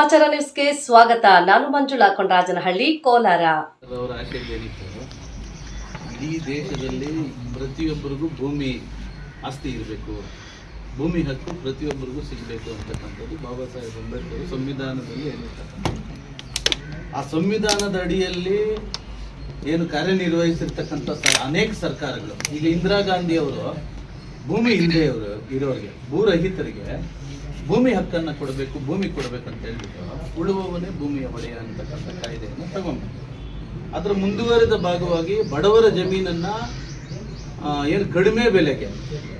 ಸಮಾಚಾರ ನ್ಯೂಸ್ಗೆ ಸ್ವಾಗತ. ನಾನು ಮಂಜುಳಾ ಕೊಂಡರಾಜನಹಳ್ಳಿ ಕೋಲಾರ. ಇಡೀ ದೇಶದಲ್ಲಿ ಪ್ರತಿಯೊಬ್ಬರಿಗೂ ಭೂಮಿ ಆಸ್ತಿ ಇರಬೇಕು. ಭೂಮಿ ಹಕ್ಕು ಪ್ರತಿಯೊಬ್ಬರಿಗೂ ಸಿಗಬೇಕು ಅಂತಕ್ಕಂಥದ್ದು ಬಾಬಾ ಸಾಹೇಬ್ ಅಂಬೇಡ್ಕರ್ ಸಂವಿಧಾನದಲ್ಲಿ ಏನಿರ್ತಕ್ಕಂಥ ಆ ಸಂವಿಧಾನದ ಅಡಿಯಲ್ಲಿ ಏನು ಕಾರ್ಯನಿರ್ವಹಿಸಿರ್ತಕ್ಕಂಥ ಸರ್ ಅನೇಕ ಸರ್ಕಾರಗಳು. ಈಗ ಇಂದಿರಾ ಗಾಂಧಿ ಅವರು ಭೂಮಿ ಇಲ್ಲದೆ ಅವರು ಇರೋರಿಗೆ ಭೂರಹಿತರಿಗೆ ಭೂಮಿ ಹಕ್ಕನ್ನು ಕೊಡಬೇಕು, ಭೂಮಿ ಕೊಡಬೇಕು ಅಂತ ಹೇಳ್ಬಿಟ್ಟು ಉಳುವವನೇ ಭೂಮಿಯ ಒಡೆಯ ಅಂತಕ್ಕಂಥ ಕಾಯ್ದೆಯನ್ನು ತಗೊಂಡು ಅದರ ಮುಂದುವರೆದ ಭಾಗವಾಗಿ ಬಡವರ ಜಮೀನನ್ನ ಏನು ಕಡಿಮೆ ಬೆಲೆಗೆ,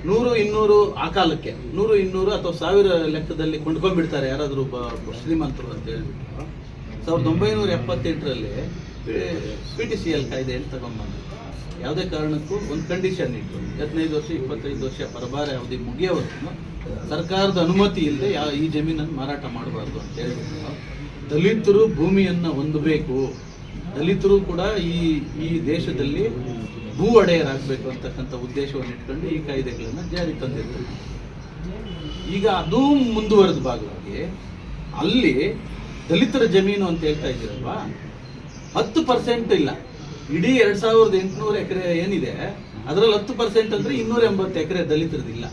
ನೂರು ಇನ್ನೂರು ಆ ಕಾಲಕ್ಕೆ, ನೂರು ಇನ್ನೂರು ಅಥವಾ ಸಾವಿರ ಲೆಕ್ಕದಲ್ಲಿ ಕೊಂಡ್ಕೊಂಡ್ಬಿಡ್ತಾರೆ ಯಾರಾದರೂ ಬ ಶ್ರೀಮಂತರು ಅಂತ ಹೇಳ್ಬಿಟ್ಟು ಸಾವಿರದ ಒಂಬೈನೂರ ಎಪ್ಪತ್ತೆಂಟರಲ್ಲಿ ಪಿ ಟಿ ಸಿ ಎಲ್ ಕಾಯ್ದೆಯನ್ನು ತಗೊಂಡ್ಬಂದ್ರು. ಯಾವುದೇ ಕಾರಣಕ್ಕೂ ಒಂದು ಕಂಡೀಷನ್ ಇಟ್ಟು ಹದಿನೈದು ವರ್ಷ, ಇಪ್ಪತ್ತೈದು ವರ್ಷ ಪರಭಾರ ಅವಧಿ ಮುಗಿಯೋವರೆಗೂ ಸರ್ಕಾರದ ಅನುಮತಿ ಇಲ್ಲದೆ ಯಾವ ಈ ಜಮೀನನ್ನು ಮಾರಾಟ ಮಾಡಬಾರ್ದು ಅಂತ ಹೇಳಿದ್ರು ದಲಿತರು ಭೂಮಿಯನ್ನು ಹೊಂದಬೇಕು. ದಲಿತರು ಕೂಡ ಈ ಈ ದೇಶದಲ್ಲಿ ಭೂ ಒಡೆಯರಾಗಬೇಕು ಅಂತಕ್ಕಂಥ ಉದ್ದೇಶವನ್ನು ಇಟ್ಕೊಂಡು ಈ ಕಾಯ್ದೆಗಳನ್ನು ಜಾರಿ ತಂದಿರ್ತಾರೆ ಈಗ ಅದು ಮುಂದುವರೆದ ಭಾಗವಾಗಿ ಅಲ್ಲಿ ದಲಿತರ ಜಮೀನು ಅಂತ ಹೇಳ್ತಾ ಇದ್ದೀರಲ್ವಾ? ಹತ್ತು ಪರ್ಸೆಂಟ್ ಇಲ್ಲ. ಇಡೀ ಎರಡು ಸಾವಿರದ ಎಂಟುನೂರು ಎಕರೆ ಏನಿದೆ, ಅದರಲ್ಲಿ ಹತ್ತು ಪರ್ಸೆಂಟ್ ಅಂದ್ರೆ ಇನ್ನೂರ ಎಂಬತ್ತು ಎಕರೆ ದಲಿತರದಿಲ್ಲ.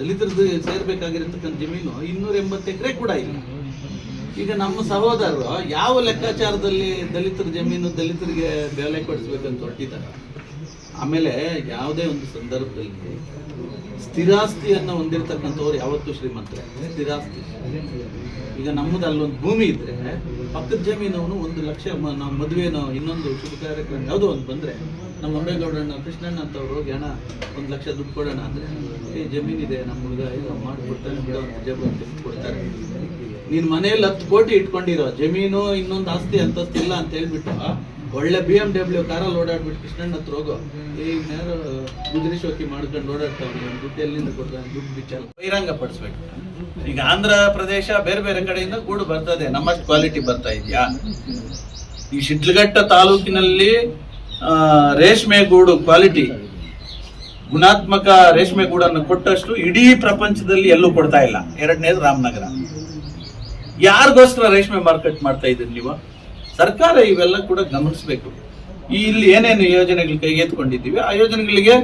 ದಲಿತರದ್ದು ಸೇರ್ಬೇಕಾಗಿರತಕ್ಕಂಥ ಜಮೀನು ಇನ್ನೂರ ಎಂಬತ್ತು ಎಕರೆ ಕೂಡ ಇಲ್ಲ. ಈಗ ನಮ್ಮ ಸಹೋದರರು ಯಾವ ಲೆಕ್ಕಾಚಾರದಲ್ಲಿ ದಲಿತರ ಜಮೀನು ದಲಿತರಿಗೆ ಬೆಲೆ ಕೊಡಿಸ್ಬೇಕಂತ ಹೊರಟಿದ್ದಾರೆ? ಆಮೇಲೆ ಯಾವುದೇ ಒಂದು ಸಂದರ್ಭದಲ್ಲಿ ಸ್ಥಿರಾಸ್ತಿಯನ್ನು ಹೊಂದಿರತಕ್ಕಂಥವ್ರು ಯಾವತ್ತೂ ಶ್ರೀಮಂತರೇ ಸ್ಥಿರಾಸ್ತಿ. ಈಗ ನಮ್ಮದು ಅಲ್ಲೊಂದು ಭೂಮಿ ಇದ್ರೆ ಪಕ್ಕದ ಜಮೀನವನು ಒಂದು ಲಕ್ಷ ನಾವು ಮದುವೆನೋ ಇನ್ನೊಂದು ಶುಭ ಕಾರ್ಯಕ್ರಮ ಯಾವುದೋ ಒಂದು ಬಂದ್ರೆ ನಮ್ಮ ಅಂಬೇಗೌಡಣ್ಣ ಕೃಷ್ಣಣ್ಣ ಅಂತವ್ರು ಹೋಗಿ ಒಂದು ಲಕ್ಷ ದುಡ್ಡು ಕೊಡೋಣ ಅಂದ್ರೆ ಏ ಜಮೀನಿದೆ ನಮ್ಮ ಹುಡುಗ ಇದು ಮಾಡಿಕೊಡ್ತಾನೆ ಬಿಡೋ ಅಂತ ಕೊಡ್ತಾರೆ. ನೀನು ಮನೆಯಲ್ಲಿ ಹತ್ತು ಕೋಟಿ ಇಟ್ಕೊಂಡಿರೋ, ಜಮೀನು ಇನ್ನೊಂದು ಆಸ್ತಿ ಅಂತಸ್ತಿಲ್ಲ ಅಂತ ಹೇಳ್ಬಿಟ್ಟು ಒಳ್ಳೆ ಬಿ ಎಂ ಡಬ್ಲ್ಯೂ ಕಾರಲ್ಲಿ ಓಡಾಡ್ಬಿಟ್ಟು ಕೃಷ್ಣಣ್ಣ ಹತ್ರ ಹೋಗೋ. ಈಗ ಯಾರು ಗುಜರಿ ಶೋಕಿ ಮಾಡ್ಕೊಂಡು ಓಡಾಡ್ತಾವ್ರಿ ದುಡ್ಡು ಎಲ್ಲಿಂದ ಕೊಡ್ತಾನೆ, ದುಡ್ಡು ಬಿಚ್ಚಲ್ಲ. ಬಹಿರಂಗ ಪಡಿಸ್ಬೇಕು. ಈಗ ಆಂಧ್ರ ಪ್ರದೇಶ ಬೇರೆ ಬೇರೆ ಕಡೆಯಿಂದ ಗೂಡು ಬರ್ತದೆ, ನಮ್ಮಷ್ಟು ಕ್ವಾಲಿಟಿ ಬರ್ತಾ ಇದೆಯಾ? ಈ ಶಿಡ್ಲಘಟ್ಟ ತಾಲೂಕಿನಲ್ಲಿ ರೇಷ್ಮೆ ಗೂಡು ಕ್ವಾಲಿಟಿ ಗುಣಾತ್ಮಕ ರೇಷ್ಮೆ ಗೂಡನ್ನು ಕೊಟ್ಟಷ್ಟು ಇಡೀ ಪ್ರಪಂಚದಲ್ಲಿ ಎಲ್ಲೂ ಕೊಡ್ತಾ ಇಲ್ಲ. ಎರಡನೇದು ರಾಮನಗರ. ಯಾರಿಗೋಸ್ಕರ ರೇಷ್ಮೆ ಮಾರ್ಕೆಟ್ ಮಾಡ್ತಾ ಇದ್ದೀರಿ ನೀವು? ಸರ್ಕಾರ ಇವೆಲ್ಲ ಕೂಡ ಗಮನಿಸಬೇಕು. ಇಲ್ಲಿ ಏನೇನು ಯೋಜನೆಗಳು ಕೈಗೆತ್ಕೊಂಡಿದ್ದೀವಿ ಆ ಯೋಜನೆಗಳಿಗೆ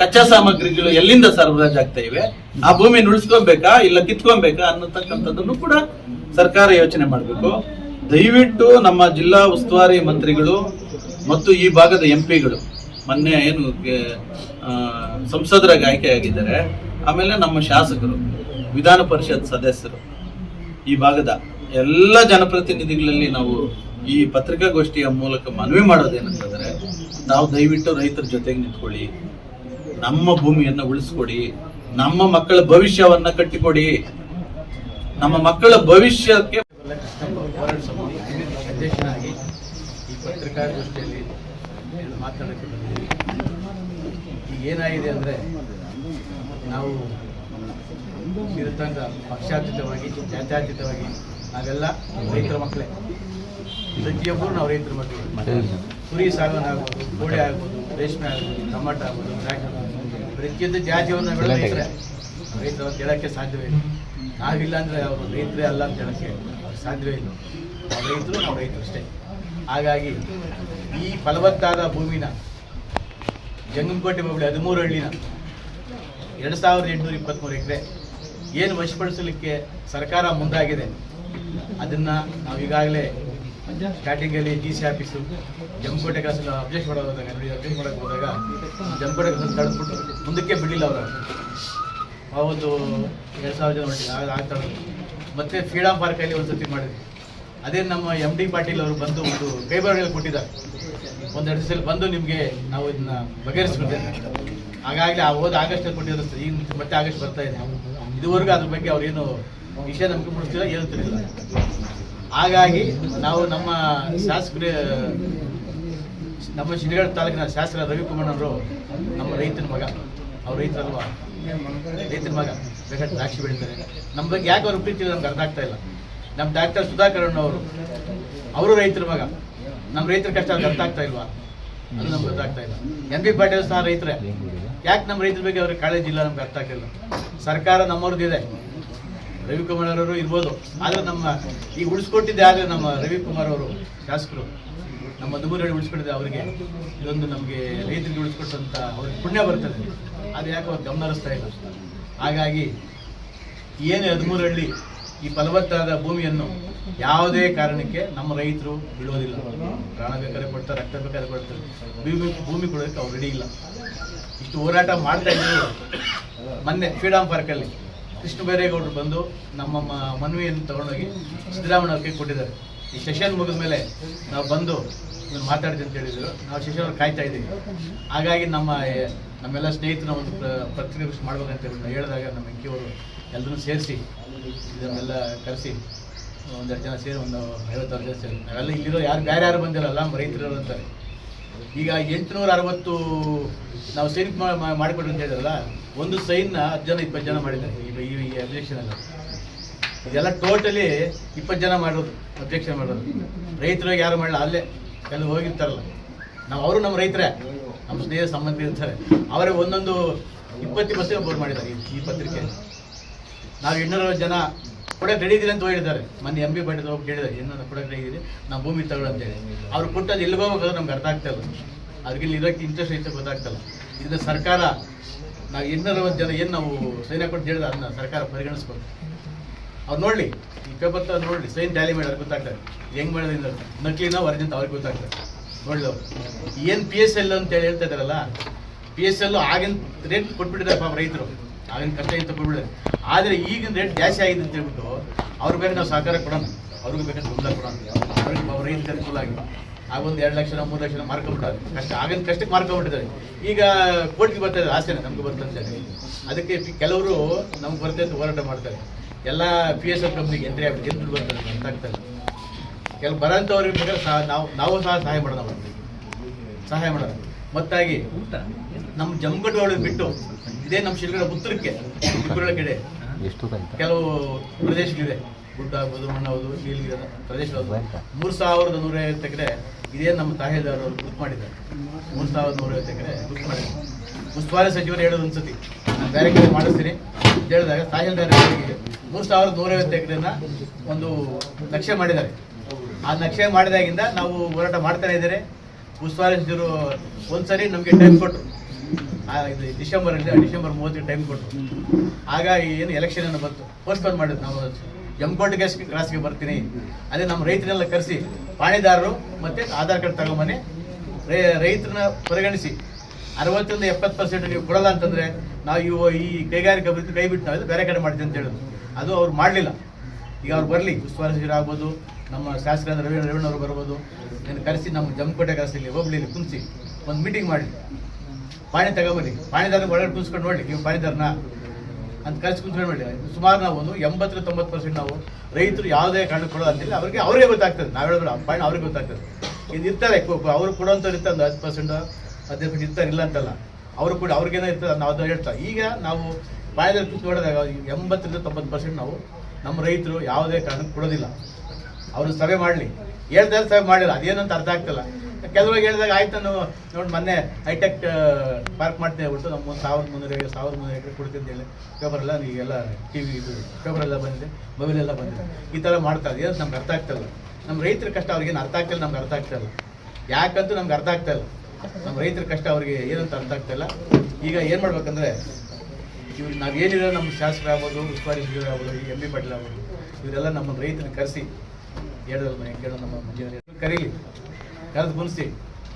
ಕಚ್ಚಾ ಸಾಮಗ್ರಿಗಳು ಎಲ್ಲಿಂದ ಸರಬರಾಜ್ ಆಗ್ತಾ ಇವೆ? ಆ ಭೂಮಿನ ಉಳಿಸ್ಕೊಬೇಕಾ, ಇಲ್ಲ ಕಿತ್ಕೊಬೇಕಾ ಅನ್ನತಕ್ಕಂಥದ್ದನ್ನು ಕೂಡ ಸರ್ಕಾರ ಯೋಚನೆ ಮಾಡಬೇಕು. ದಯವಿಟ್ಟು ನಮ್ಮ ಜಿಲ್ಲಾ ಉಸ್ತುವಾರಿ ಮಂತ್ರಿಗಳು ಮತ್ತು ಈ ಭಾಗದ ಎಂ ಪಿಗಳು ಮೊನ್ನೆ ಏನು ಸಂಸದರಾಗಿ ಆಯ್ಕೆಯಾಗಿದ್ದಾರೆ. ಆಮೇಲೆ ನಮ್ಮ ಶಾಸಕರು, ವಿಧಾನ ಪರಿಷತ್ ಸದಸ್ಯರು ಈ ಭಾಗದ ಎಲ್ಲ ಜನಪ್ರತಿನಿಧಿಗಳಲ್ಲಿ ನಾವು ಈ ಪತ್ರಿಕಾಗೋಷ್ಠಿಯ ಮೂಲಕ ಮನವಿ ಮಾಡೋದೇನಂತಂದ್ರೆ, ನಾವು ದಯವಿಟ್ಟು ರೈತರ ಜೊತೆಗೆ ನಿಂತ್ಕೊಳ್ಳಿ. ನಮ್ಮ ಭೂಮಿಯನ್ನು ಉಳಿಸ್ಕೊಡಿ. ನಮ್ಮ ಮಕ್ಕಳ ಭವಿಷ್ಯವನ್ನ ಕಟ್ಟಿಕೊಡಿ. ನಮ್ಮ ಮಕ್ಕಳ ಭವಿಷ್ಯಕ್ಕೆ ಹೋರಾಟ ಸಮಿತಿ ಮಾತಾಡೋಕ್ಕೆ ಪತ್ರಿಕಾಗೋಷ್ಠಿಯಲ್ಲಿ ಮಾತನಾಡಕ್ಕೆ ಬಂದಿದ್ದೀವಿ. ಈಗ ಏನಾಗಿದೆ ಅಂದರೆ ನಾವು ಇರತಂಕ ಪಕ್ಷಾತೀತವಾಗಿ ಜಾತ್ಯಾತೀತವಾಗಿ ನಾವೆಲ್ಲ ರೈತರ ಮಕ್ಕಳೇ. ಪ್ರತಿಯೊಬ್ಬರು ನಾವು ರೈತರ ಮಕ್ಕಳು. ಕುರಿ ಸಾಗಣೆ ಆಗ್ಬೋದು ಕೋಳಿ ಆಗ್ಬೋದು ರೇಷ್ಮೆ ಆಗ್ಬೋದು ಟೊಮಾಟೊ ಆಗ್ಬೋದು ದ್ರಾಕ್ಷಿ ಆಗ್ಬೋದು. ಪ್ರತಿಯೊಂದು ಜಾತಿಯನ್ನು ಬೆಳೆ ರೈತರೇ. ರೈತರು ಕೇಳೋಕ್ಕೆ ಹೇಳೋಕ್ಕೆ ಸಾಧ್ಯವೇ ಇಲ್ಲ. ನಾವಿಲ್ಲ ಅಂದರೆ ಅವರು ರೈತರೇ ಅಲ್ಲ ಅಂತ ಹೇಳೋಕ್ಕೆ ಸಾಧ್ಯವೇ ಇಲ್ಲ. ನಾವು ರೈತರು ನಾವು ರೈತರು ಅಷ್ಟೇ. ಹಾಗಾಗಿ ಈ ಫಲವತ್ತಾದ ಭೂಮಿನ ಜಂಗಮಕೋಟೆ ಹೋಬಳಿ ಹದಿಮೂರು ಹಳ್ಳಿನ ಎರಡು ಸಾವಿರದ ಎಂಟುನೂರ ಇಪ್ಪತ್ತ್ಮೂರು ಎಕರೆ ಏನು ವಶಪಡಿಸಲಿಕ್ಕೆ ಸರ್ಕಾರ ಮುಂದಾಗಿದೆ, ಅದನ್ನು ನಾವು ಈಗಾಗಲೇ ಸ್ಟಾರ್ಟಿಂಗಲ್ಲಿ ಡಿ ಸಿ ಆಫೀಸು ಜಂಕೋಟೆ ಕಾಸಲ್ಲಿ ಅಬ್ಜೆಕ್ಟ್ ನೋಡಿ, ಅಬ್ಜೆಕ್ಟ್ ಮಾಡೋಕೆ ಹೋದಾಗ ಜಂಕೋಟೆ ಕಾಸಲ್ಲಿ ತಡೆದ್ಬಿಟ್ಟು ಮುಂದಕ್ಕೆ ಬಿಡಲಿಲ್ಲ ಅವರು. ಅವತ್ತು ಎರಡು ಸಾವಿರ ಜನ ಒಟ್ಟಿಗೆ ಆಗ ಆಗ್ತಾರೆ ಮತ್ತೆ ಫ್ರೀಡಮ್ ಪಾರ್ಕಲ್ಲಿ ಒಂದು ಸತಿ ಮಾಡಿದ್ವಿ. ಅದೇ ನಮ್ಮ ಎಂ ಡಿ ಪಾಟೀಲ್ ಅವರು ಬಂದು ಒಂದು ಕೈಬರಗಳು ಕೊಟ್ಟಿದ್ದಾರೆ. ಒಂದೆರಡು ಸಲ ಬಂದು ನಿಮಗೆ ನಾವು ಇದನ್ನ ಬಗೆಹರಿಸ್ಬಿಡ್ತೇವೆ. ಹಾಗಾಗಲಿ ಆ ಹೋದ ಆಗಸ್ಟಲ್ಲಿ ಕೊಟ್ಟಿರೋ ಈಗ ಮತ್ತೆ ಆಗಸ್ಟ್ ಬರ್ತಾ ಇದೆ. ಇದುವರೆಗೂ ಅದ್ರ ಬಗ್ಗೆ ಅವ್ರೇನು ವಿಷಯ ನಮಗೆ ಮುಡಿಸ್ತಿಲ್ಲ ತಿಳಿಲ್ಲ ಹಾಗಾಗಿ ನಾವು ನಮ್ಮ ಶಾಸಕರ, ನಮ್ಮ ಶಿಡಗಡ ತಾಲೂಕಿನ ಶಾಸಕ ರವಿಕುಮಾರ್ ಅವರು ನಮ್ಮ ರೈತನ ಮಗ. ಅವ್ರ ರೈತರಲ್ವಾ? ರೈತನ ಮಗ. ಬೇಕಾದ್ರೆ ದ್ರಾಕ್ಷಿ ಬೆಳೀತಾರೆ. ನಮ್ಮ ಬಗ್ಗೆ ಯಾಕೆ ಅವ್ರ ಪ್ರೀತಿ ನಮ್ಗೆ ಅರ್ಥ ಆಗ್ತಾ ಇಲ್ಲ. ನಮ್ಮ ಡಾಕ್ಟರ್ ಸುಧಾಕರ್ ಅವರು ಅವರು ರೈತರ ಮಗ. ನಮ್ಮ ರೈತರ ಕಷ್ಟ ಅರ್ಥ ಆಗ್ತಾ ಇಲ್ವಾ? ಅದು ನಮ್ಗೆ ಗೊತ್ತಾಗ್ತಾ ಇಲ್ಲ. ಎನ್ ಬಿ ಪಾಟೀಲ್ ಸಹ ರೈತರೇ. ಯಾಕೆ ನಮ್ಮ ರೈತರ ಬಗ್ಗೆ ಅವ್ರಿಗೆ ಕಾಳಜಿ ಇಲ್ಲ ನಮ್ಗೆ ಅರ್ಥ ಆಗ್ತಿಲ್ಲ. ಸರ್ಕಾರ ನಮ್ಮವ್ರದ್ದಿದೆ ರವಿಕುಮಾರ್ ಅವರು ಇರ್ಬೋದು. ಆದರೆ ನಮ್ಮ ಈಗ ಉಳಿಸ್ಕೊಟ್ಟಿದ್ದೆ ಆದರೆ ನಮ್ಮ ರವಿಕುಮಾರ್ ಅವರು ಶಾಸಕರು. ನಮ್ಮ ದುಮೂರಲ್ಲಿ ಉಳಿಸ್ಕೊಟ್ಟಿದ್ದೆ ಅವರಿಗೆ. ಇದೊಂದು ನಮಗೆ ರೈತರಿಗೆ ಉಳಿಸ್ಕೊಟ್ಟಂತ ಅವ್ರಿಗೆ ಪುಣ್ಯ ಬರ್ತದೆ. ಅದು ಯಾಕೆ ಅವ್ರು ಗಮನ ಹರಿಸ್ತಾ ಇಲ್ಲ. ಹಾಗಾಗಿ ಏನು ಹದಿಮೂರಹಳ್ಳಿ ಈ ಫಲವತ್ತಾದ ಭೂಮಿಯನ್ನು ಯಾವುದೇ ಕಾರಣಕ್ಕೆ ನಮ್ಮ ರೈತರು ಬಿಡೋದಿಲ್ಲ ಪ್ರಾಣ ಬೇಕಾದ್ರೆ ಕೊಡ್ತಾರೆ, ರಕ್ತ ಬೇಕಾದ್ರೆ ಕೊಡ್ತಾರೆ. ಭೂಮಿ ಭೂಮಿ ಕೊಡೋದಕ್ಕೆ ಅವ್ರು ರೆಡಿ ಇಲ್ಲ. ಇಷ್ಟು ಹೋರಾಟ ಮಾಡ್ತಾ ಇದ್ರು ಮೊನ್ನೆ ಫ್ರೀಡಮ್ ಪಾರ್ಕಲ್ಲಿ ಕೃಷ್ಣ ಬೈರೇಗೌಡರು ಬಂದು ನಮ್ಮ ಮನವಿಯನ್ನು ತಗೊಂಡೋಗಿ ಸಿದ್ದರಾಮಯ್ಯ ಅವ್ರಿಗೆ ಕೊಟ್ಟಿದ್ದಾರೆ. ಈ ಸೆಷನ್ ಮುಗಿದ ಮೇಲೆ ನಾವು ಬಂದು ಮಾತಾಡ್ತೀವಿ ಅಂತ ಹೇಳಿದ್ರು. ನಾವು ಸೆಷನ್ ಅವ್ರು ಕಾಯ್ತಾ ಇದ್ದೀವಿ. ಹಾಗಾಗಿ ನಮ್ಮ ನಮ್ಮೆಲ್ಲ ಸ್ನೇಹಿತನ ಒಂದು ಪ್ರ- ಪತ್ರಿಕೆ ಮಾಡ್ಬೇಕಂತ ಹೇಳಿ ಹೇಳಿದಾಗ ನಮ್ಮ ಅಂಕಿಯವರು ಎಲ್ಲರೂ ಸೇರಿಸಿ ಇದನ್ನೆಲ್ಲ ಕರೆಸಿ ಒಂದೆರಡು ಜನ ಸೇರಿ ಒಂದು ಐವತ್ತಾರು ಜನ ಸೇರಿ. ನಾವೆಲ್ಲ ಇಲ್ಲಿರೋ ಯಾರು ಬೇರೆ ಯಾರು ಬಂದಿರಲ್ಲ ರೈತರು ಅಂತಾರೆ. ಈಗ ಎಂಟುನೂರ ಅರವತ್ತು ನಾವು ಸೈನ್ ಮಾಡಿಕೊಡ್ರಿ ಅಂತ ಹೇಳಿದ್ರಲ್ಲ, ಒಂದು ಸೈನ್ನ ಹತ್ತು ಜನ, ಇಪ್ಪತ್ತು ಜನ ಮಾಡಿದ್ದಾರೆ ಈಗ ಈ ಈ ಅಬ್ಜೆಕ್ಷನ್ ಎಲ್ಲ ಇದೆಲ್ಲ ಟೋಟಲಿ ಇಪ್ಪತ್ತು ಜನ ಮಾಡೋದು ಅಬ್ಜೆಕ್ಷನ್ ಮಾಡೋದು ರೈತರು ಯಾರು ಮಾಡಲ್ಲ ಅಲ್ಲೇ ಕೆಲವು ಹೋಗಿರ್ತಾರಲ್ಲ. ನಾವು ಅವರು ನಮ್ಮ ರೈತರೇ, ನಮ್ಮ ಸ್ನೇಹ ಸಂಬಂಧಿ ಇರ್ತಾರೆ. ಅವರೇ ಒಂದೊಂದು ಇಪ್ಪತ್ತು ಪರ್ಸೆಂಟ್ ಬೋರ್ ಮಾಡಿದ್ದಾರೆ ಈ- ಪತ್ರಿಕೆ. ನಾವು ಇನ್ನೂರು ಜನ ಕೊಡಕ್ಕೆ ರೆಡಿ ಇದ್ದೀರಿ ಅಂತ ಹೇಳಿದ್ದಾರೆ. ಮೊನ್ನೆ ಎಂ ಬಿ ಬಂಡಿದ ಹೋಗಿ ಕೇಳಿದ್ದಾರೆ ಇನ್ನೊಂದು ಕೊಡಕ್ಕೆ ರೆಡಿ ಇದ್ದೀರಿ ನಾವು ಭೂಮಿ ತಗೊಳ್ಳಿ ಅಂತೇಳಿ ಅವ್ರು ಕೊಟ್ಟದ್ದು ಎಲ್ಲಿ ಹೋಗ್ಬೇಕಾದ್ರೆ ನಮ್ಗೆ ಅರ್ಥ ಆಗ್ತಾ ಇಲ್ಲ. ಅದಕ್ಕೆ ಇಲ್ಲಿ ಇರೋಕ್ಕೆ ಇಂಟ್ರೆಸ್ಟ್ ಐತೆ ಗೊತ್ತಾಗ್ತಲ್ಲ ಇದನ್ನ ಸರ್ಕಾರ, ನಾವು ಇನ್ನೂರವತ್ತು ಜನ ಏನು ನಾವು ಸೈನ್ ಕೊಟ್ಟು ಹೇಳಿದ್ರೆ ಅದನ್ನ ಸರ್ಕಾರ ಪರಿಗಣಿಸ್ಬೇಕು ಅವ್ರು ನೋಡಲಿ, ಈ ಪೇಪರ್ ತ ನೋಡಲಿ, ಸೈನ್ ಟ್ಯಾಲಿ ಮಾಡಿ ಅವ್ರಿಗೆ ಗೊತ್ತಾಗ್ತದೆ ಹೆಂಗೆ ಮಾಡೋದ್ರಿಂದ ನಕಲಿನ ವರ್ಜಂತ ಅವ್ರಿಗೆ ಗೊತ್ತಾಗ್ತದೆ ಅವ್ರು ಏನು ಪಿ ಎಸ್ ಎಲ್ ಅಂತ ಹೇಳಿ ಹೇಳ್ತಾ ಇದಾರಲ್ಲ ಪಿ ಎಸ್ ಎಲ್ ಆಗಿನ ರೇಟ್ ಕೊಟ್ಬಿಟ್ಟಿದ್ದಾರೆ ಪಾಪ ರೈತರು. ಆಗಿನ ಕಷ್ಟ ಇತ್ತು ಕೊಟ್ಬಿಟ್ಟಿದ್ದಾರೆ. ಆದರೆ ಈಗಿನ ರೇಟ್ ಜಾಸ್ತಿ ಆಗಿದೆ ಅಂತ ಹೇಳ್ಬಿಟ್ಟು ಅವ್ರ ಬೇಕಾದ್ರೆ ನಾವು ಸಹಕಾರ ಕೊಡೋಣ. ಅವ್ರಿಗೆ ಬೇಕಾದ್ರೆ ಬೆಂಬಲ ಕೊಡೋಣ. ಅವ್ರಿಗೆ ರೈತರಿಗೆ ಅನುಕೂಲ ಆಗಿ. ಆಗೊಂದು ಎರಡು ಲಕ್ಷ ಮೂರು ಲಕ್ಷ ಮಾರ್ಕೊಂಡ್ಬಿಟ್ಟಾರೆ ಕಷ್ಟ. ಆಗಿನ ಕಷ್ಟಕ್ಕೆ ಮಾರ್ಕೊಂಡ್ಬಿಟ್ಟಿದ್ದಾರೆ. ಈಗ ಕೋಟಿಗೆ ಬರ್ತಾ ಇದೆ ಆಸೆನೆ ನಮ್ಗೆ ಬರ್ತಂತೆ ಅದಕ್ಕೆ ಕೆಲವರು ನಮ್ಗೆ ಬರ್ತೈತೆ ಹೋರಾಟ ಮಾಡ್ತಾರೆ. ಎಲ್ಲ ಪಿ ಎಸ್ ಎಫ್ ಕಂಪ್ನಿಗೆ ಎಂಟ್ರಿ ಆಗ್ಬಿಟ್ಟು ಎಂಟ್ರಿ ಬರ್ತಾರೆ ಅಂತ ಆಗ್ತದೆ ಕೆಲವು ಬರೋಂಥವ್ರಿಗೆ ಬೇಕಾದ್ರೆ ಸಹ ನಾವು ನಾವು ಸಹ ಸಹಾಯ ಮಾಡೋಣ ಅವ್ರಿಗೆ. ಸಹಾಯ ಮಾಡೋಣ. ಮತ್ತಾಗಿ ನಮ್ಮ ಜಮಗಡ್ಡ ಬಿಟ್ಟು ಇದೇ ನಮ್ಮ ಶಿಲ್ಗಡ ಉತ್ತರಕ್ಕೆ ಕಡೆ. ಕೆಲವು ಪ್ರದೇಶಗಳಿದೆ. ಗುಡ್ಡ ಆಗ್ಬೋದು ಮಣ್ಣು ನೀಲಿ ನೀಲಗಿರಿ ಪ್ರದೇಶ ಮೂರು ಸಾವಿರದ ನೂರ ಐವತ್ತು ಎಕರೆ ಇದೇ ನಮ್ಮ ತಾಹೇದಾರ್ ಅವರು ಬುಕ್ ಮಾಡಿದ್ದಾರೆ. ಮೂರು ಸಾವಿರದ ನೂರ ಐವತ್ತು ಎಕರೆ ಬುಕ್ ಮಾಡಿದ್ದಾರೆ. ಉಸ್ತುವಾರಿ ಸಚಿವರು ಹೇಳೋದು ಒಂದ್ಸತಿ. ನಾನು ಬೇರೆ ಕಡೆ ಮಾಡಿಸ್ತೀನಿ. ಅಂತ ಹೇಳಿದಾಗ ತಾಹೇದಾರ್ ಅವರಿಗೆ ಮೂರು ಸಾವಿರದ ನೂರೈವತ್ತು ಎಕರೆನ ಒಂದು ನಕ್ಷೆ ಮಾಡಿದ್ದಾರೆ. ಆ ನಕ್ಷೆ ಮಾಡಿದಾಗಿಂದ ನಾವು ಹೋರಾಟ ಮಾಡ್ತಾನೆ ಇದ್ದಾರೆ ಉಸ್ತುವಾರಿ ಸಚಿವರು ಒಂದ್ಸರಿ ನಮಗೆ ಟೈಮ್ ಕೊಟ್ಟರು ಡಿಸೆಂಬರ್ ಡಿಸೆಂಬರ್ ಮೂವತ್ತಿಗೆ ಟೈಮ್ ಕೊಟ್ಟರು ಆಗ ಏನು ಎಲೆಕ್ಷನ್ ಏನು ಬಂತು. ಪೋಸ್ಟ್ಪೋನ್ ಮಾಡಿದ್ರು ನಾವು. ಜಮ್ಕೋಟ್ಗೆ ಕ್ರಾಸ್ಗೆ ಬರ್ತೀನಿ. ಅದೇ ನಮ್ಮ ರೈತರೆಲ್ಲ ಕರೆಸಿ, ಪಾಣಿದಾರರು ಮತ್ತೆ ಆಧಾರ್ ಕಾರ್ಡ್ ತಗೊಂಬನ್ನಿ. ರೈತರನ್ನ ಪರಿಗಣಿಸಿ. ಅರವತ್ತರಿಂದ ಎಪ್ಪತ್ತು ಪರ್ಸೆಂಟ್ ನೀವು ಕೊಡಲ್ಲ ಅಂತಂದ್ರೆ ನಾವು ಇವು ಈ ಕೈಗಾರಿಕೆ ಅಭಿವೃದ್ಧಿ ಕೈ ಬಿಟ್ಟು ನಾವು ಬೇರೆ ಕಡೆ ಮಾಡ್ತೀವಿ ಅಂತ ಹೇಳಿದ್ರು. ಅದು ಅವ್ರು ಮಾಡಲಿಲ್ಲ. ಈಗ ಅವ್ರು ಬರಲಿ. ಉಸ್ತುವಾರಿ ಆಗ್ಬೋದು. ನಮ್ಮ ಶಾಸಕರಾದ ರವಿ ರೇವಣ್ಣ ಅವರು ಬರ್ಬೋದು. ನೀನು ಕರೆಸಿ ನಮ್ಮ ಜಮಕೋಟೆ ಕರೆಸಿ ಹೋಗ್ಲಿ ಕುಂಚಿ ಒಂದು ಮೀಟಿಂಗ್ ಮಾಡಿ. ಪಾಣಿ ತಗೊಂಬನ್ನಿ ಪಾಣಿದಾರ ಒಳ್ಳೆ ಕುಂಸ್ಕೊಂಡು ನೋಡಿ ನೀವು ಪಾಣಿದಾರನ ಅಂತ ಕರೆಸಿ ಕುಂತ್ಕೊಂಡು ನೋಡಿ ಸುಮಾರು ನಾವು ಒಂದು ಎಂಬತ್ತರ ತೊಂಬತ್ತು ಪರ್ಸೆಂಟ್ ನಾವು ರೈತರು ಯಾವುದೇ ಕಾರಣಕ್ಕೆ ಕೊಡೋದು ಅಂತಿಲ್ಲ. ಅವ್ರಿಗೆ, ಅವರಿಗೆ ಗೊತ್ತಾಗ್ತದೆ. ನಾವು ಹೇಳಿದ್ರೆ ಪಾಣಿ ಅವ್ರಿಗೆ ಗೊತ್ತಾಗ್ತದೆ. ಇದು ಇರ್ತಾರೆ. ಅವ್ರು ಕೊಡೋಂಥವ್ರು ಇರ್ತಾರೆ. ಒಂದು ಹತ್ತು ಪರ್ಸೆಂಟ್, ಹದಿನೈದು ಪರ್ಸೆಂಟ್ ಇರ್ತಾರೆ. ಇಲ್ಲ ಅಂತಲ್ಲ. ಅವರು ಕೂಡ ಅವ್ರಿಗೇನೋ ಇರ್ತದೆ ನಾವು ಅದನ್ನು ಹೇಳ್ತಾ ಈಗ ನಾವು ಪಾಯದಲ್ಲಿ ಕುಂತು ನೋಡಿದಾಗ ಎಂಬತ್ತರಿಂದ ತೊಂಬತ್ತು ಪರ್ಸೆಂಟ್ ನಾವು ನಮ್ಮ ರೈತರು ಯಾವುದೇ ಕಾರಣಕ್ಕೆ ಕೊಡೋದಿಲ್ಲ. ಅವರು ಸಭೆ ಮಾಡಲಿ. ಹೇಳ್ತಾರೆ ಸಭೆ ಮಾಡಿಲ್ಲ ಅದೇನಂತ ಅರ್ಥ ಆಗ್ತಿಲ್ಲ. ಕೆಲವ್ರಿಗೆ ಹೇಳಿದಾಗ ಆಯ್ತು, ನಾನು ನೋಡಿ ಮೊನ್ನೆ ಹೈಟೆಕ್ ಪಾರ್ಕ್ ಮಾಡ್ತೇವೆ ಬಿಟ್ಟು ನಮ್ಮ ಸಾವಿರದ ಮುನ್ನೂರು ಎಕರೆ, ಸಾವಿರದ ಮುನ್ನೂರು ಎಕರೆ ಕೊಡ್ತಿದ್ದೆ ಹೇಳಿ ಎಲ್ಲ ಈಗೆಲ್ಲ ಟಿ ವಿ ಇದು ಪೇಪರ್ ಎಲ್ಲ ಬಂದಿದೆ ಮೊಬೈಲೆಲ್ಲ ಬಂದಿದೆ. ಈ ಥರ ಮಾಡ್ತಾ ಇದೆ ನಮ್ಗೆ ಅರ್ಥ ಆಗ್ತಾಯಿಲ್ಲ ನಮ್ಮ ರೈತರ ಕಷ್ಟ ಅವ್ರಿಗೇನು ಅರ್ಥ ಆಗ್ತಿಲ್ಲ, ನಮ್ಗೆ ಅರ್ಥ ಆಗ್ತಲ್ಲ ಯಾಕಂತೂ ನಮ್ಗೆ ಅರ್ಥ ಆಗ್ತಾ ಇಲ್ಲ. ನಮ್ಮ ರೈತರ ಕಷ್ಟ ಅವ್ರಿಗೆ ಏನಂತ ಅರ್ಥ ಆಗ್ತಾಯಿಲ್ಲ ಈಗ ಏನು ಮಾಡ್ಬೇಕಂದ್ರೆ ಇವ್ರು ನಾವು ಏನಿರೋ ನಮ್ಮ ಶಾಸಕರಾಗ್ಬೋದು, ಉಸ್ತುವಾರಿ ಸಚಿವರಾಗ್ಬೋದು, ಈ ಎಂ ಬಿ ಪಾಟೀಲ್ ಆಗ್ಬೋದು, ಇವರೆಲ್ಲ ನಮ್ಮ ರೈತರನ್ನ ಕರೆಸಿ ಹೇಳೋದು ಮನೆ ಕೇಳೋ ನಮ್ಮ ಮಂಜಿನಲ್ಲಿ ಕರೀಲಿ, ಕರೆದು ಕುಣಿಸಿ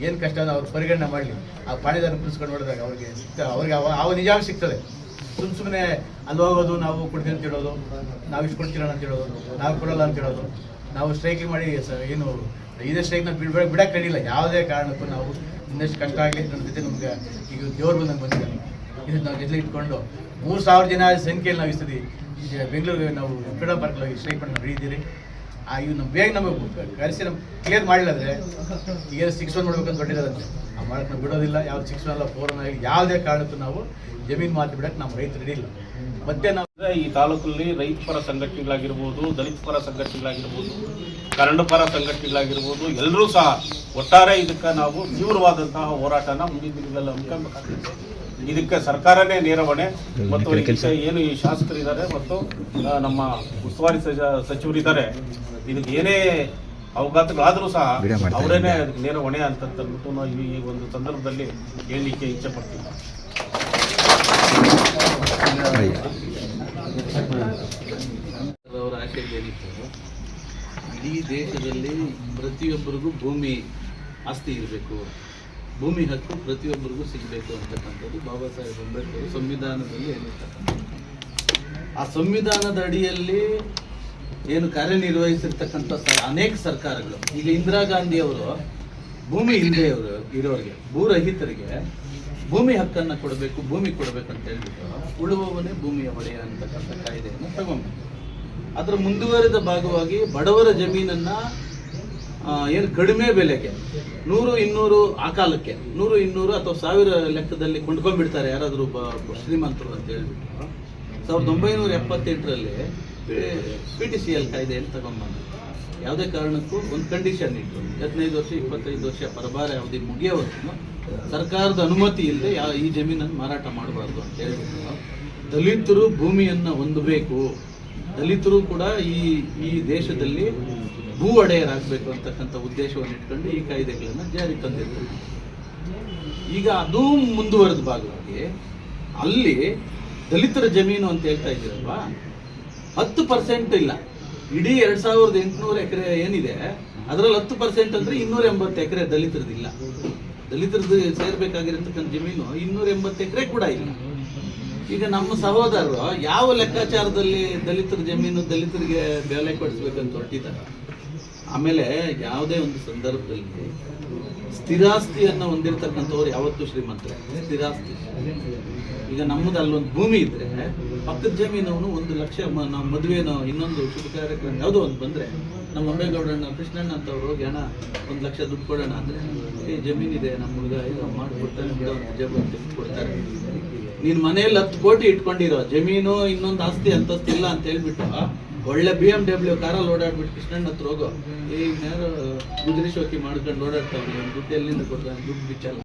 ಏನು ಕಷ್ಟ ಅವ್ರು ಪರಿಗಣನೆ ಮಾಡಲಿ. ಆ ಪಾಣಿದಾರ ಕುಣಿಸ್ಕೊಂಡು ನೋಡಿದಾಗ ಅವ್ರಿಗೆ ಸಿಗ್ತಾ ಅವ್ರಿಗೆ ಅವ ನಿಜಾಂಶ ಸಿಗ್ತದೆ. ಸುಮ್ಮ ಸುಮ್ಮನೆ ಅಲ್ಲಿ ಹೋಗೋದು, ನಾವು ಕೊಡ್ತೀವಿ ಅಂತ ಹೇಳೋದು, ನಾವು ಇಷ್ಟು ಕೊಡ್ತೀರಣ ಅಂತ ಹೇಳೋದು, ನಾವು ಕೊಡಲ್ಲ ಅಂತ ಹೇಳೋದು. ನಾವು ಸ್ಟ್ರೈಕಿಂಗ್ ಮಾಡಿ, ಸ- ಏನು, ಇದೇ ಸ್ಟ್ರೈಕ್ನ ಬಿಡ ಬಿಡಕ್ಕೆ ಕಡಿಲ್ಲ ಯಾವುದೇ ಕಾರಣಕ್ಕೂ ನಾವು ಇನ್ನಷ್ಟು ಕಷ್ಟ ಆಗಲಿ ನನ್ನ ಜೊತೆ ನಮ್ಗೆ ಈಗ ದೇವ್ರು ಬಂದಂಗೆ ಬಂದಿದ್ದಾನೆ ಇದು ನಾವು ಜೊತೆ ಇಟ್ಕೊಂಡು ಮೂರು ಸಾವಿರ ಜನ ಸಂಖ್ಯೆಯಲ್ಲಿ ನಾವು ಇಸ್ತೀವಿ ಬೆಂಗಳೂರಿಗೆ ನಾವು ಫ್ರೀಡಮ್ ಪಾರ್ಕ್ ಹೋಗಿ ಸ್ಟ್ರೈಕ್ ಮಾಡಿ ನಾವು ಇವು ನಮ್ಮ ಬೇಗ ನಮಗೆ ಕರೆಸಿ ನಮ್ಗೆ ಕ್ಲಿಯರ್ ಮಾಡಿಲ್ಲ ಅಂದರೆ ಈಗ ಸಿಕ್ಸ್ ಒನ್ ಮಾಡ್ಬೇಕಂತ ಹೊಟ್ಟಿರೋದಂತೆ ಆ ಮಾಡಕ್ಕೆ ನಾವು ಬಿಡೋದಿಲ್ಲ ಯಾವ ಸಿಕ್ಸ್ ಒನ್ ಅಲ್ಲ ಫೋರ್ ಒನ್ ಯಾವುದೇ ಕಾರಣಕ್ಕೂ ನಾವು ಜಮೀನು ಮಾತು ಬಿಡಕ್ಕೆ ನಮ್ಮ ರೈತರು ಇಲ್ಲ ಮತ್ತೆ ನಾವು ಈ ತಾಲೂಕಲ್ಲಿ ರೈತ ಪರ ಸಂಘಟನೆಗಳಾಗಿರ್ಬೋದು, ದಲಿತ ಪರ ಸಂಘಟನೆಗಳಾಗಿರ್ಬೋದು, ಕನ್ನಡ ಪರ ಸಂಘಟನೆಗಳಾಗಿರ್ಬೋದು ಎಲ್ಲರೂ ಸಹ ಒಟ್ಟಾರೆ ಇದಕ್ಕೆ ನಾವು ತೀವ್ರವಾದಂತಹ ಹೋರಾಟನ ಮುಂದಿನ ದಿನಗಳಲ್ಲಿ ಹಮ್ಮಿಕೊಳ್ಬೇಕಾಗ್ತದೆ ಇದಕ್ಕೆ ಸರ್ಕಾರನೇ ನೇರ ಹೊಣೆ ಮತ್ತು ಏನು ಈ ಶಾಸಕರಿದ್ದಾರೆ ಮತ್ತು ನಮ್ಮ ಉಸ್ತುವಾರಿ ಸಚ- ಸಚಿವರಿದ್ದಾರೆ ಇದಕ್ಕೆ ಏನೇ ಅವಘಾತಗಳಾದರೂ ಸಹ ಅವರೇನೆ ಅದಕ್ಕೆ ನೇರ ಹೊಣೆ ಅಂತಂದ್ಬಿಟ್ಟು ನಾವು ಈ ಈ ಒಂದು ಸಂದರ್ಭದಲ್ಲಿ ಹೇಳಲಿಕ್ಕೆ ಇಚ್ಛೆ ಪಡ್ತೀವಿ. ಅವರ ಆಶಯ ಇಡೀ ದೇಶದಲ್ಲಿ ಪ್ರತಿಯೊಬ್ಬರಿಗೂ ಭೂಮಿ ಆಸ್ತಿ ಇರಬೇಕು. ಭೂಮಿ ಹಕ್ಕು ಪ್ರತಿಯೊಬ್ಬರಿಗೂ ಸಿಗಬೇಕು ಅಂತಕ್ಕಂಥದ್ದು ಬಾಬಾ ಸಾಹೇಬ್ ಅಂಬೇಡ್ಕರ್ ಸಂವಿಧಾನದಲ್ಲಿ ಏನಿರ್ತಕ್ಕಂಥ ಆ ಸಂವಿಧಾನದ ಅಡಿಯಲ್ಲಿ ಏನು ಕಾರ್ಯನಿರ್ವಹಿಸಿರ್ತಕ್ಕಂಥ ಅನೇಕ ಸರ್ಕಾರಗಳು. ಈಗ ಇಂದಿರಾ ಗಾಂಧಿ ಅವರು ಭೂಮಿ ಹಿಂದೆ ಅವರು ಇರೋರಿಗೆ, ಭೂರಹಿತರಿಗೆ ಭೂಮಿ ಹಕ್ಕನ್ನ ಕೊಡಬೇಕು, ಭೂಮಿ ಕೊಡಬೇಕು ಅಂತ ಹೇಳ್ಬಿಟ್ಟು ಉಳುವವನೇ ಭೂಮಿಯ ಒಡೆಯ ಅಂತಕ್ಕಂಥ ಕಾಯ್ದೆಯನ್ನು ತಗೊಂಡ್ಬಿಟ್ಟು ಅದರ ಮುಂದುವರೆದ ಭಾಗವಾಗಿ ಬಡವರ ಜಮೀನನ್ನ ಏನು ಕಡಿಮೆ ಬೆಲೆಗೆ, ನೂರು ಇನ್ನೂರು ಆ ಕಾಲಕ್ಕೆ, ನೂರು ಇನ್ನೂರು ಅಥವಾ ಸಾವಿರ ಲೆಕ್ಕದಲ್ಲಿ ಕೊಂಡ್ಕೊಂಡ್ಬಿಡ್ತಾರೆ ಯಾರಾದರೂ ಶ್ರೀಮಂತರು ಅಂತ ಹೇಳ್ಬಿಟ್ಟು. ಸಾವಿರದ ಒಂಬೈನೂರ ಎಪ್ಪತ್ತೆಂಟರಲ್ಲಿ ಪಿ ಟಿ ಸಿ ಎಲ್ ಕಾಯ್ದೆಯನ್ನು ತಗೊಂಡ್ಬಂದ್ರು. ಯಾವುದೇ ಕಾರಣಕ್ಕೂ ಒಂದು ಕಂಡೀಷನ್ ಇಟ್ಟು ಹದಿನೈದು ವರ್ಷ, ಇಪ್ಪತ್ತೈದು ವರ್ಷ ಪರಭಾರ ಅವಧಿ ಮುಗಿಯೋವರೆಗೂ ಸರ್ಕಾರದ ಅನುಮತಿ ಇಲ್ಲದೆ ಯಾವ ಈ ಜಮೀನನ್ನು ಮಾರಾಟ ಮಾಡಬಾರ್ದು ಅಂತ ಹೇಳ್ಬಿಟ್ಟು ದಲಿತರು ಭೂಮಿಯನ್ನು ಹೊಂದಬೇಕು. ದಲಿತರು ಕೂಡ ಈ ಈ ದೇಶದಲ್ಲಿ ಭೂ ಒಡೆಯರಾಗಬೇಕು ಅಂತಕ್ಕಂಥ ಉದ್ದೇಶವನ್ನು ಇಟ್ಕೊಂಡು ಈ ಕಾಯ್ದೆಗಳನ್ನು ಜಾರಿ ತಂದಿದ್ದರು ಈಗ ಅದು ಮುಂದುವರೆದ ಭಾಗವಾಗಿ ಅಲ್ಲಿ ದಲಿತರ ಜಮೀನು ಅಂತ ಹೇಳ್ತಾ ಇದ್ದೀರಲ್ವಾ? ಹತ್ತು ಪರ್ಸೆಂಟ್ ಇಲ್ಲ. ಇಡೀ ಎರಡು ಸಾವಿರದ ಎಂಟುನೂರು ಎಕರೆ ಏನಿದೆ, ಅದರಲ್ಲಿ ಹತ್ತು ಪರ್ಸೆಂಟ್ ಅಂದ್ರೆ ಇನ್ನೂರ ಎಂಬತ್ತು ಎಕರೆ ದಲಿತರದಿಲ್ಲ ದಲಿತರದ್ದು ಸೇರ್ಬೇಕಾಗಿರತಕ್ಕಂಥ ಜಮೀನು ಇನ್ನೂರ ಎಂಬತ್ತು ಎಕರೆ ಕೂಡ ಇಲ್ಲ. ಈಗ ನಮ್ಮ ಸಹೋದರರು ಯಾವ ಲೆಕ್ಕಾಚಾರದಲ್ಲಿ ದಲಿತರ ಜಮೀನು ದಲಿತರಿಗೆ ಬೆಲೆ ಕೊಡಿಸ್ಬೇಕಂತ ಹೊರಟಿದ್ದಾರೆ? ಆಮೇಲೆ ಯಾವುದೇ ಒಂದು ಸಂದರ್ಭದಲ್ಲಿ ಸ್ಥಿರಾಸ್ತಿಯನ್ನು ಹೊಂದಿರತಕ್ಕಂಥವ್ರು ಯಾವತ್ತೂ ಶ್ರೀಮಂತರೇ. ಸ್ಥಿರಾಸ್ತಿ. ಈಗ ನಮ್ಮದು ಅಲ್ಲೊಂದು ಭೂಮಿ ಇದ್ರೆ ಪಕ್ಕದ ಜಮೀನವನು ಒಂದು ಲಕ್ಷ ನಾವು ಮದುವೆನೋ, ಇನ್ನೊಂದು ಶುಭ ಕಾರ್ಯಕ್ರಮ ಯಾವುದೋ ಒಂದು ಬಂದ್ರೆ ನಮ್ಮ ಅಮ್ಮೇಗೌಡಣ್ಣ ಕೃಷ್ಣಣ್ಣ ಅಂತ ಅವ್ರು ಹೋಗಿ ಹಣ ಒಂದು ಲಕ್ಷ ದುಡ್ಡು ಕೊಡೋಣ ಅಂದ್ರೆ, ಏ ಜಮೀನಿದೆ ನಮ್ಮ ಹುಡುಗ ಇದು ಮಾಡಿಕೊಡ್ತಾನೆ ಕೊಡ್ತಾರೆ. ನೀನು ಮನೆಯಲ್ಲಿ ಹತ್ತು ಕೋಟಿ ಇಟ್ಕೊಂಡಿರೋ, ಜಮೀನು ಇನ್ನೊಂದು ಆಸ್ತಿ ಅಂತಸ್ತಿಲ್ಲ ಅಂತ ಹೇಳ್ಬಿಟ್ಟು ಒಳ್ಳೆ ಬಿ ಎಂ ಡಬ್ಲ್ಯೂ ಕಾರಲ್ಲಿ ಓಡಾಡ್ಬಿಟ್ಟು ಕೃಷ್ಣಣ್ಣ ಹತ್ರ ಹೋಗೋ. ಈಗ ಯಾರು ಗುಜರಿ ಶೋಕಿ ಮಾಡ್ಕೊಂಡು ಓಡಾಡ್ತಾವ್ರಿ ಅವ್ನು ದುಡ್ಡು ಎಲ್ಲಿಂದ ಕೊಡ್ತಾನೆ ದುಡ್ಡು ಬಿಚ್ಚಲ್ಲ.